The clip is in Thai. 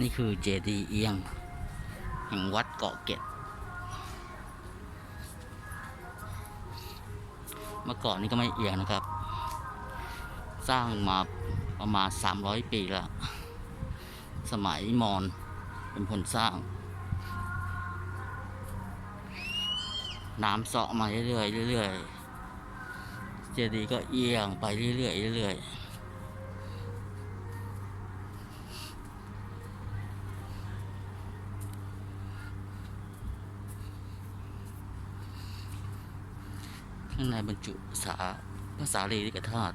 นี่คือเจดีย์เอียง แห่งวัดเกาะเกร็ดเมื่อก่อนนี่ก็ไม่เอียงนะครับ สร้างมาประมาณ 300 ปีแล้ว สมัยมอญเป็นคนสร้าง น้ำเสาะมาเรื่อยๆเรื่อยๆเจดีย์ก็เอียงไปเรื่อยๆเรื่อยๆ ข้างในบรรจุสาภาษาลีริกธาตุ